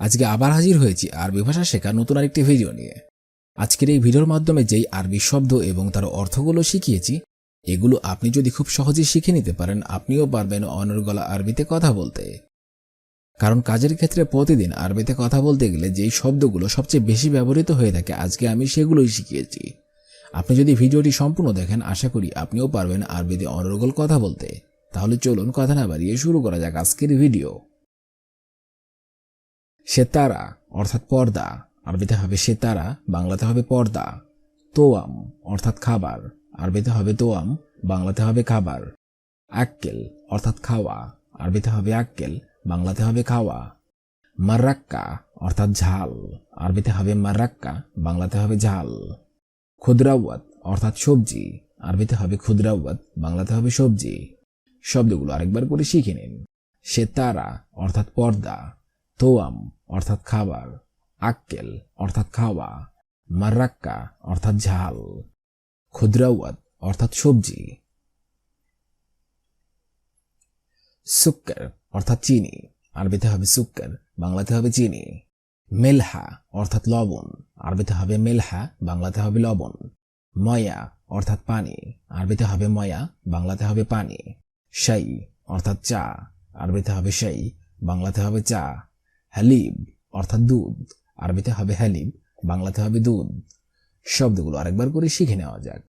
আজকে আবার হাজির হয়েছি আরবি ভাষা শেখার নতুন আরেকটি ভিডিও নিয়ে। আজকের এই ভিডিওর মাধ্যমে যেই আরবি শব্দ এবং তার অর্থগুলো শিখিয়েছি, এগুলো আপনি যদি খুব সহজে শিখে নিতে পারেন, আপনিও পারবেন অনর্গলা আরবিতে কথা বলতে। কারণ কাজের ক্ষেত্রে প্রতিদিন আরবিতে কথা বলতে গেলে যেই শব্দগুলো সবচেয়ে বেশি ব্যবহৃত হয়ে থাকে, আজকে আমি সেগুলোই শিখিয়েছি। আপনি যদি ভিডিওটি সম্পূর্ণ দেখেন, আশা করি আপনিও পারবেন আরবিতে অনর্গল কথা বলতে। তাহলে চলুন কথা না বাড়িয়ে শুরু করা যাক আজকের ভিডিও। সেতারা, অর্থাৎ পর্দা। আরবিতে হবে সেতারা, বাংলাতে হবে পর্দা। তোয়াম, অর্থাৎ খাবার। আরবিতে হবে তোয়াম, বাংলাতে হবে খাবার। আক্কেল, অর্থাৎ খাওয়া। আরবিতে হবে আক্কেল, বাংলাতে হবে খাওয়া। মার্রাক্কা অর্থাৎ ঝাল। আরবিতে হবে মার্রাক্কা বাংলাতে হবে ঝাল। ক্ষুদ্রাওয়াত অর্থাৎ সবজি। আরবিতে হবে ক্ষুদ্রাওয়াত বাংলাতে হবে সবজি। শব্দগুলো আরেকবার করে শিখে নিন। সেতারা, অর্থাৎ পর্দা। তোয়াম অর্থাৎ খাবার, আক্কেল অর্থাৎ খাওয়া মার্রাক্কা অর্থাৎ ঝাল ক্ষুদ্রাওয়াত অর্থাৎ সবজি, সুক্কর অর্থাৎ চিনি, আরবিতে হবে সুক্কর, বাংলাতে হবে চিনি, মেলহা অর্থাৎ লবণ, আরবিতে হবে মেলহা, বাংলাতে হবে লবণ, ময়া অর্থাৎ পানি, আরবিতে হবে ময়া, বাংলাতে হবে পানি, শাই অর্থাৎ চা, আরবিতে হবে শাই, বাংলাতে হবে চা। হালিব অর্থাৎ দুধ। আরবিতে হবে হালিব বাংলাতে হবে দুধ। শব্দগুলো আরেকবার করে শিখে নেওয়া যাক।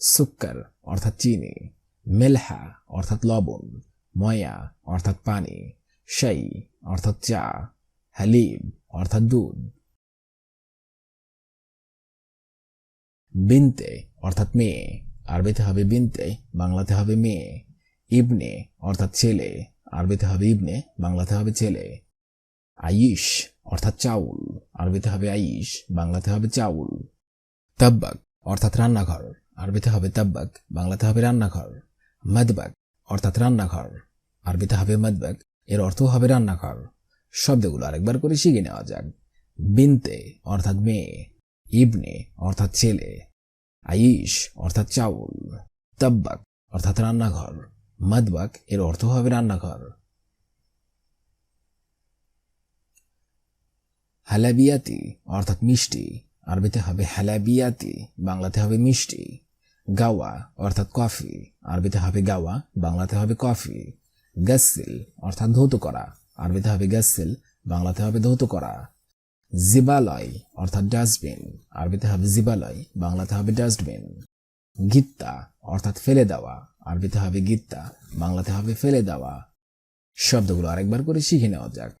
সুক্কর, অর্থাৎ চিনি। মেলহা, অর্থাৎ লবণ। ময়া, অর্থাৎ পানি। শাই, অর্থাৎ চা। হালিব অর্থাৎ দুধ। বিনতে, অর্থাৎ মেয়ে। আরবিতে হবে বিনতে, বাংলাতে হবে মেয়ে। ইবনে, অর্থাৎ ছেলে। আরবিতে হবে ইবনে, বাংলাতে হবে ছেলে। আইশ অর্থাৎ চাউল। আরবিতে হবে আইশ বাংলাতে হবে চাউল। তাব্বাক, অর্থাৎ রান্নাঘর। আরবিতে হবে তাব্বাক, বাংলাতে হবে রান্নাঘর। মদবাক, অর্থাৎ রান্নাঘর। আরবিতে হবে মদবাক, এর অর্থ হবে রান্নাঘর। শব্দগুলো আরেকবার করে শিখে নেওয়া যাক। বিনতে, অর্থাৎ মেয়ে। ইবনে, অর্থাৎ ছেলে। আইশ অর্থাৎ চাউল। তাব্বাক, অর্থাৎ রান্নাঘর। মদবাক, এর অর্থ হবে রান্নাঘর। হালাবিয়াতি, অর্থাৎ মিষ্টি। আরবিতে হবে হালাবিয়াতি, বাংলাতে হবে মিষ্টি। গাওয়া, অর্থাৎ কফি। আরবিতে হবে গাওয়া, বাংলাতে হবে কফি। গাসিল, অর্থাৎ ধৌত করা। আরবিতে হবে গাসিল, বাংলাতে হবে ধৌত করা। জিবালয়, অর্থাৎ ডাস্টবিন। আরবিতে হবে জিবালয়, বাংলাতে হবে ডাস্টবিন। গিত্তা, অর্থাৎ ফেলে দেওয়া। আরবিতে হবে গিত্তা, বাংলাতে হবে ফেলে দেওয়া। শব্দগুলো আরেকবার করে শিখে নেওয়া যাক।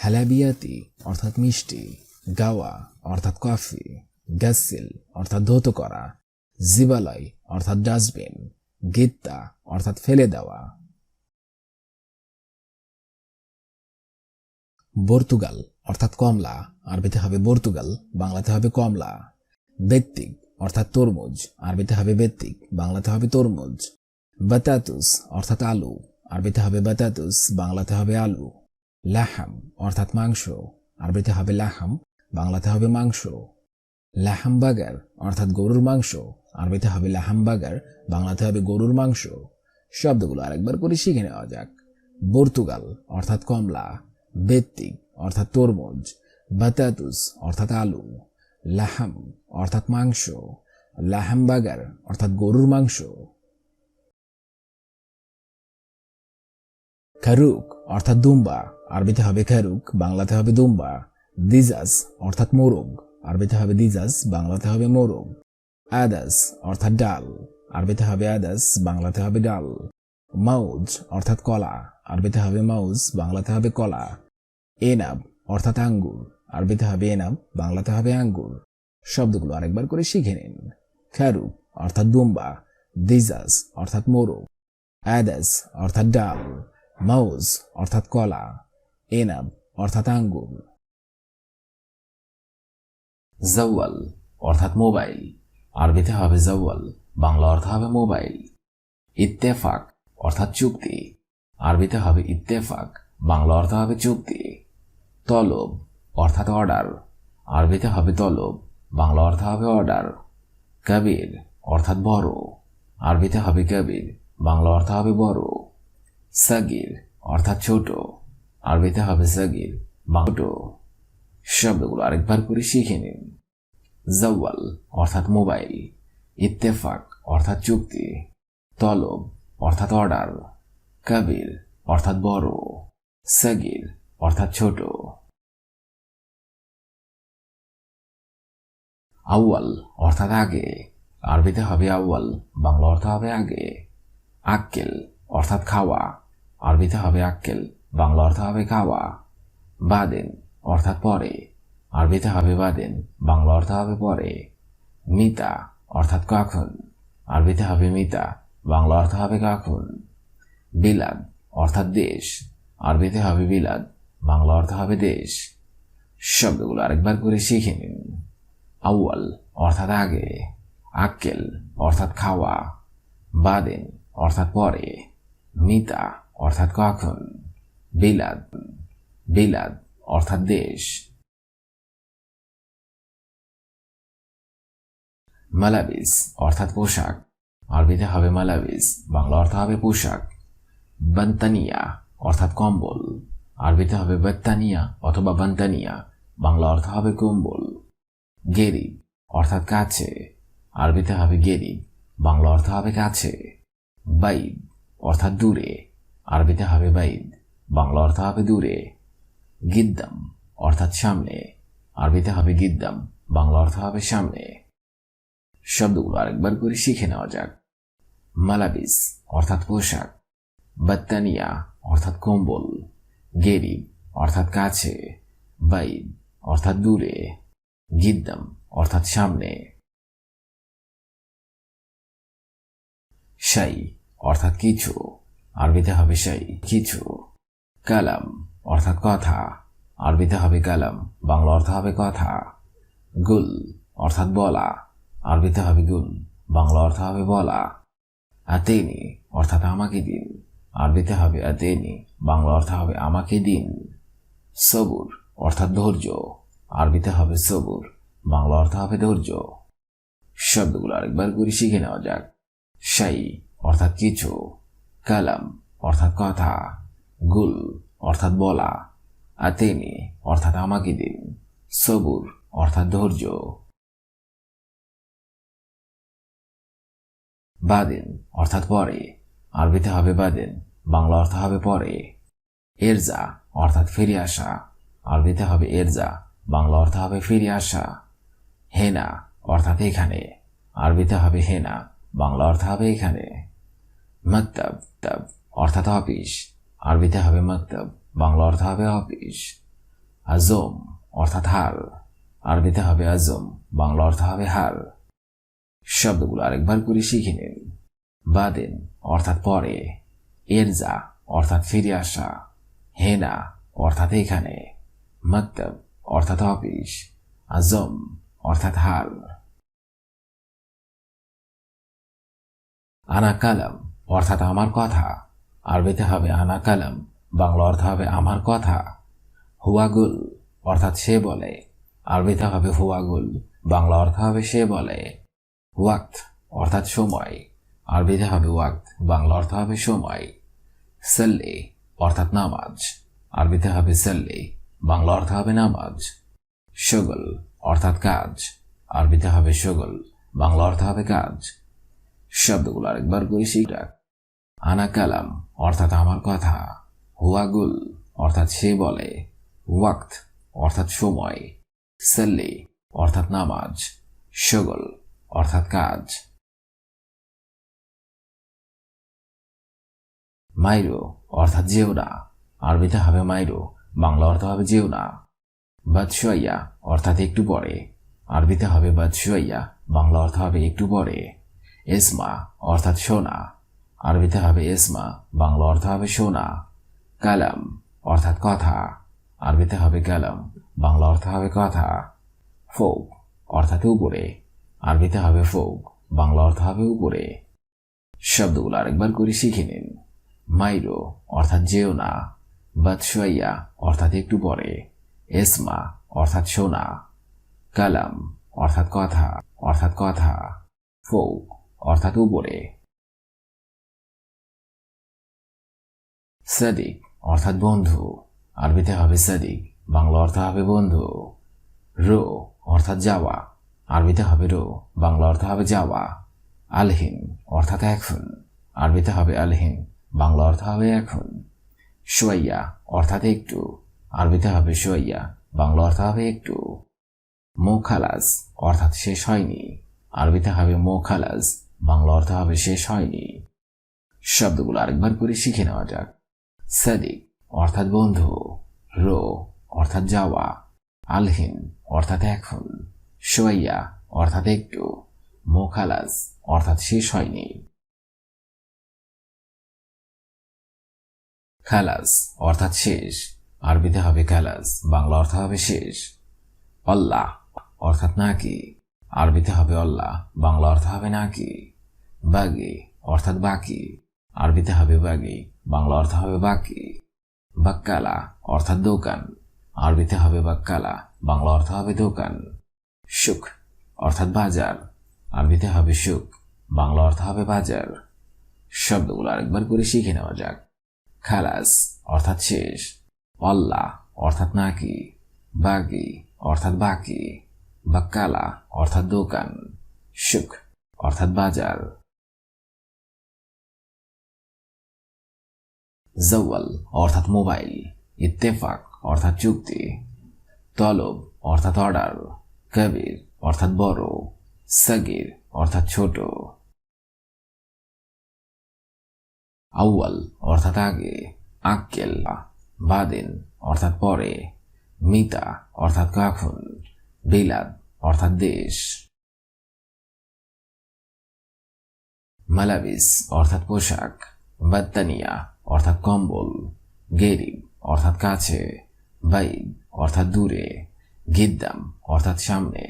হ্যালাবিয়াতি অর্থাৎ মিষ্টি, গাওয়া, অর্থাৎ কফি, গাসিল, অর্থাৎ ধৌত করা জিবালয় অর্থাৎ ডাস্টবিন, গিত্তা, অর্থাৎ ফেলে দেওয়া। পর্তুগাল অর্থাৎ কমলা, আরবিতে হবে পর্তুগাল বাংলাতে হবে কমলা। বেত্তিক, অর্থাৎ তরমুজ, আরবিতে হবে বেত্তিক, বাংলাতে হবে তরমুজ। বাতাতুস, অর্থাৎ আলু, আরবিতে হবে বাতাতুস, বাংলাতে হবে আলু। লাহাম, অর্থাৎ মাংস। আরবিতে হবে লাহাম, বাংলাতে হবে মাংস। লাহাম বাগার, অর্থাৎ গরুর মাংস। আরবিতে হবে লাহাম বাগার, বাংলাতে হবে গরুর মাংস। শব্দগুলো আরেকবার করে শিখে নেওয়া যাক। পর্তুগাল অর্থাৎ কমলা। বেত্তিক, অর্থাৎ তরমুজ। বাতাতুস, অর্থাৎ আলু। লাহাম, অর্থাৎ মাংস। লাহাম বাগার, অর্থাৎ গরুর মাংস। খারুক অর্থাৎ দুম্বা। আরবিতে হবে খারুক বাংলাতে হবে দুম্বা। দিজাস অর্থাৎ মোরগ। আরবিতে হবে দিজাস বাংলাতে হবে মোরগ। আদাস অর্থাৎ ডাল। আরবিতে হবে আদাস বাংলাতে হবে ডাল। মাউজ অর্থাৎ কলা। আরবিতে হবে মাউজ বাংলাতে হবে কলা। এনাব অর্থাৎ আঙ্গুর। আরবিতে হবে এনাব বাংলাতে হবে আঙ্গুর। শব্দগুলো আরেকবার করে শিখে নিন। খারুক অর্থাৎ দুম্বা। দিজাস অর্থাৎ মোরগ। অ্যাদাস অর্থাৎ ডাল। মাউজ, অর্থাৎ কলা এনাব অর্থাৎ আঙ্গুর। জওয়াল অর্থাৎ মোবাইল। আরবিতে হবে জওয়াল বাংলা অর্থ হবে মোবাইল। ইত্তেফাক, অর্থাৎ চুক্তি। আরবিতে হবে ইত্তেফাক, বাংলা অর্থ হবে চুক্তি। তলব, অর্থাৎ অর্ডার। আরবিতে হবে তলব, বাংলা অর্থ হবে অর্ডার। কবির, অর্থাৎ বড়। আরবিতে হবে কবির, বাংলা অর্থ হবে বড়। সাগির অর্থাৎ ছোট, আরবিতে হবে সাগির বাংটো শব্দগুলো আরেকবার করে শিখে নিন। জওয়াল, অর্থাৎ মোবাইল। ইত্তেফাক, অর্থাৎ চুক্তি। তলব, অর্থাৎ অর্ডার। কবির অর্থাৎ বড়। সগির অর্থাৎ ছোট। আউয়াল, অর্থাৎ আগে। আরবিতে হবে আউয়াল, বাংলা অর্থ হবে আগে। আক্কেল, অর্থাৎ খাওয়া। আরবিতে হবে আক্কেল, বাংলা অর্থ হবে খাওয়া বাদেন অর্থাৎ পরে। আরবিতে হবে বাদেন, বাংলা অর্থ হবে পরে। মিতা অর্থাৎ কখন। আরবিতে হবে মিতা, বাংলা অর্থ হবে কখন। বিলাদ অর্থাৎ দেশ। আরবিতে হবে বিলাদ, বাংলা অর্থ হবে দেশ। শব্দগুলো আরেকবার করে শিখে নিন। আউয়াল অর্থাৎ আগে, আক্কেল অর্থাৎ খাওয়া, বাদেন অর্থাৎ পরে। মিতা অর্থাৎ কখন? বিলাদ বিলাদ অর্থাৎ দেশ। মালাবিস, অর্থাৎ পোশাক। আরবিতে হবে মালাবিস, বাংলা অর্থ হবে পোশাক। বান্তানিয়া, অর্থাৎ কম্বল। আরবিতে হবে বাত্তানিয়া অথবা বান্তানিয়া, বাংলা অর্থ হবে কম্বল। গেরিব, অর্থাৎ কাছে। আরবিতে হবে গেরিব, বাংলা অর্থ হবে কাছে। বাইদ অর্থাৎ দূরে। আরবিতে হবে বাইদ বাংলা অর্থ হবে দূরে, গিদ্দাম, অর্থাৎ সামনে। আরবিতে হবে গিদ্দাম, বাংলা অর্থ হবে সামনে। শব্দগুলো আরেকবার করে শিখে নেওয়া যাক। মালাবিস, অর্থাৎ পোশাক। বাত্তানিয়া, অর্থাৎ কম্বল। গেরিব, অর্থাৎ কাছে। বাইদ অর্থাৎ দূরে। গিদ্দাম, অর্থাৎ সামনে। শাই, অর্থাৎ কিছু। আরবিতে হবে সেই কিছু। কালাম, অর্থাৎ কথা। আরবিতে হবে কালাম, বাংলা অর্থ হবে কথা। গুল, অর্থাৎ বলা। আরবিতে হবে গুল, বাংলা অর্থ হবে বলা। আতেনি, অর্থাৎ আমাকে দিন। আরবিতে হবে আতেনি, বাংলা অর্থ হবে আমাকে দিন। সবুর, অর্থাৎ ধৈর্য। আরবিতে হবে সবুর, বাংলা অর্থ হবে ধৈর্য। শব্দগুলো আরেকবার করে শিখে নেওয়া যাক। শাই অর্থাৎ কিছু। কালাম, অর্থাৎ কথা, গুল, অর্থাৎ বলা, আর আতেনি অর্থাৎ আমাকে দিন, সবুর, অর্থাৎ ধৈর্য। বাদেন, অর্থাৎ পরে, আরবিতে হবে বাদেন, বাংলা অর্থ হবে পরে। এরজা, অর্থাৎ ফিরে আসা, আরবিতে হবে এরজা, বাংলা অর্থ হবে ফিরে আসা। হেনা, অর্থাৎ এখানে, আরবিতে হবে হেনা, বাংলা অর্থ হবে এখানে। মক্তব তব অর্থাৎ অফিস। আরবিতে হবে মক্তব বাংলা অর্থ হবে অফিস। আজম অর্থাৎ হাল। আরবিতে হবে আজম, বাংলা অর্থ হবে হাল। শব্দগুলো আরেকবার করে শিখে নিন। বাদেন অর্থাৎ পরে। এরজা অর্থাৎ ফিরে আসা। হেনা অর্থাৎ এখানে। মক্তব অর্থাৎ অফিস। আজম অর্থাৎ হাল। আনা কালাম অর্থাৎ আমার কথা। আরবিতে হবে আনা কালাম, বাংলা অর্থ হবে আমার কথা। হুয়াগুল অর্থাৎ সে বলে। আরবিতে হবে হুয়াগুল বাংলা অর্থ হবে সে বলে। ওয়াক্ত, অর্থাৎ সময়। আরবিতে হবে ওয়াক্ত, বাংলা অর্থ হবে সময়। সাল্লি, অর্থাৎ নামাজ। আরবিতে হবে সাল্লি, বাংলা অর্থ হবে নামাজ। শগল, অর্থাৎ কাজ। আরবিতে হবে শগল, বাংলা অর্থ হবে কাজ। শব্দগুলো আরেকবার করে শিখা আনা কালাম অর্থাৎ আমার কথা। হুয়াগুল, অর্থাৎ সে বলে। ওয়াক্ত, অর্থাৎ সময়। সাল্লি, অর্থাৎ নামাজ। শগল অর্থাৎ কাজ। মাইরো, অর্থাৎ যেও না। আরবিতে হবে মাইরো, বাংলা অর্থ হবে যেও না। বাদশুয়াইয়া অর্থাৎ একটু পরে। আরবিতে হবে বাদশুয়াইয়া বাংলা অর্থ হবে একটু পরে। এসমা, অর্থাৎ সোনা আরবিতে হবে এসমা বাংলা অর্থ হবে সোনা, কালাম অর্থাৎ কথা। আরবিতে হবে কালাম, বাংলা অর্থ হবে কথা। ফোক অর্থাৎ উপরে। আরবিতে হবে ফোক, বাংলা অর্থ হবে উপরে। শব্দগুলো আরেকবার করে শিখে নিন। মাইরো অর্থাৎ যেও না বাদশুয়াইয়া অর্থাৎ একটু পরে। এসমা অর্থাৎ সোনা, কালাম অর্থাৎ কথা অর্থাৎ কথা। ফোক অর্থাৎ উপরে। সাদিক, অর্থাৎ বন্ধু। আরবিতে হবে সাদিক, বাংলা অর্থ হবে বন্ধু। রো, অর্থাৎ যাওয়া। আরবিতে হবে রো, বাংলা অর্থ হবে যাওয়া। আলহিন, অর্থাৎ এখন। আরবিতে হবে আলহিন, বাংলা অর্থ হবে এখন। সোয়াইয়া, অর্থাৎ একটু। আরবিতে হবে সোয়াইয়া, বাংলা অর্থ হবে একটু। মোখালাস অর্থাৎ শেষ হয়নি। আরবিতে হবে মোখালাস বাংলা অর্থ হবে শেষ হয়নি। শব্দগুলো আরেকবার করে শিখে নেওয়া যাক। সাদিক, অর্থাৎ বন্ধু, রো, অর্থাৎ যাওয়া, আলহিন, অর্থাৎ এখন সোয়াইয়া অর্থাৎ একটু মোখালাস অর্থাৎ শেষ হয়নি। খালাস অর্থাৎ শেষ, আরবিতে হবে খালাস বাংলা অর্থ হবে শেষ। অল্লাহ, অর্থাৎ নাকি, আরবিতে হবে অল্লাহ, বাংলা অর্থ হবে নাকি। বাগি, অর্থাৎ বাকি, আরবিতে হবে বাগি বাংলা অর্থ হবে বাকি, বাক্কালা, অর্থাৎ দোকান। আরবিতে হবে বাক্কালা, বাংলা অর্থ হবে দোকান। সুখ, অর্থাৎ বাজার। আরবিতে হবে সুখ, বাংলা অর্থ হবে বাজার। শব্দগুলো আরেকবার করে শিখে নেওয়া যাক। খালাস, অর্থাৎ শেষ। অল্লাহ অর্থাৎ নাকি। বাগি, অর্থাৎ বাকি। বাক্কালা, অর্থাৎ দোকান। সুখ, অর্থাৎ বাজার। জওয়াল অর্থাৎ মোবাইল, ইত্তেফাক, অর্থাৎ চুক্তি, তলব, অর্থাৎ অর্ডার, কবির, অর্থাৎ বড়, সগির, অর্থাৎ ছোট, আউয়াল, অর্থাৎ আগে, আক্কেল, বাদিন, অর্থাৎ পরে, মিতা, অর্থাৎ কখন বিলাদ, অর্থাৎ দেশ, মালাবিস, অর্থাৎ পোশাক, বাত্তানিয়া অর্থাৎ কম্বল, গেরিব অর্থাৎ কাছে বাইদ অর্থাৎ দূরে, গিদ্দাম অর্থাৎ সামনে।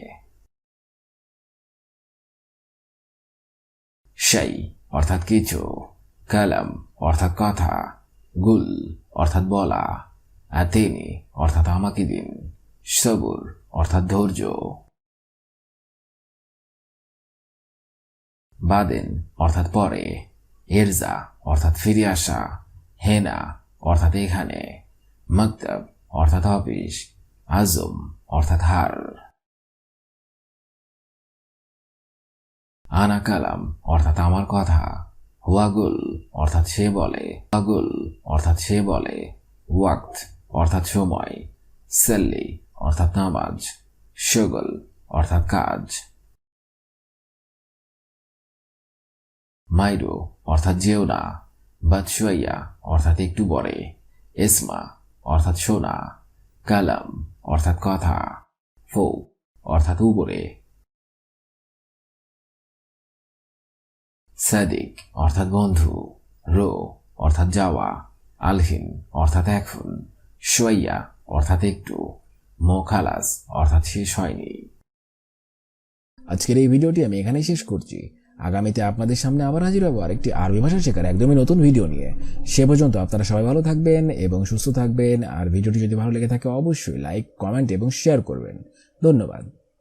শাই অর্থাৎ কিছু, কালাম অর্থাৎ কথা, গুল অর্থাৎ বলা আতেনি অর্থাৎ আমাকে দিন, সবুর অর্থাৎ ধৈর্য। বাদেন অর্থাৎ পরে, এরজা অর্থাৎ ফিরে আসা হেনা, অর্থাৎ এখানে। মক্তব, অর্থাৎ অফিস। আজম, অর্থাৎ হার। আনা কালাম, অর্থাৎ আমার কথা। হুয়াগুল অর্থাৎ সে বলে। হুয়াগুল অর্থাৎ সে বলে। ওয়াক্ত, অর্থাৎ সময়। সাল্লি, অর্থাৎ নামাজ। শগল অর্থাৎ কাজ। মাইরো, অর্থাৎ যেও না। বাদশুয়াইয়া অর্থাৎ একটু পরে। এসমা, অর্থাৎ শোনা কালাম, অর্থাৎ কথা। ফৌ অর্থাৎ উপরে। সাদিক, অর্থাৎ বন্ধু। রো, অর্থাৎ যাওয়া। আলহিন, অর্থাৎ এখন। সোয়াইয়া, অর্থাৎ একটু। মোখালাস অর্থাৎ শেষ হয়নি। আজকের এই ভিডিওটি আমি এখানেই শেষ করছি। আগামীতে আপনাদের সামনে আবার হাজির হব আরেকটি আরবি ভাষা শেখার একদমই নতুন ভিডিও নিয়ে। সে পর্যন্ত আপনারা সবাই ভালো থাকবেন এবং সুস্থ থাকবেন। আর ভিডিওটি যদি ভালো লেগে থাকে, অবশ্যই লাইক কমেন্ট এবং শেয়ার করবেন। ধন্যবাদ।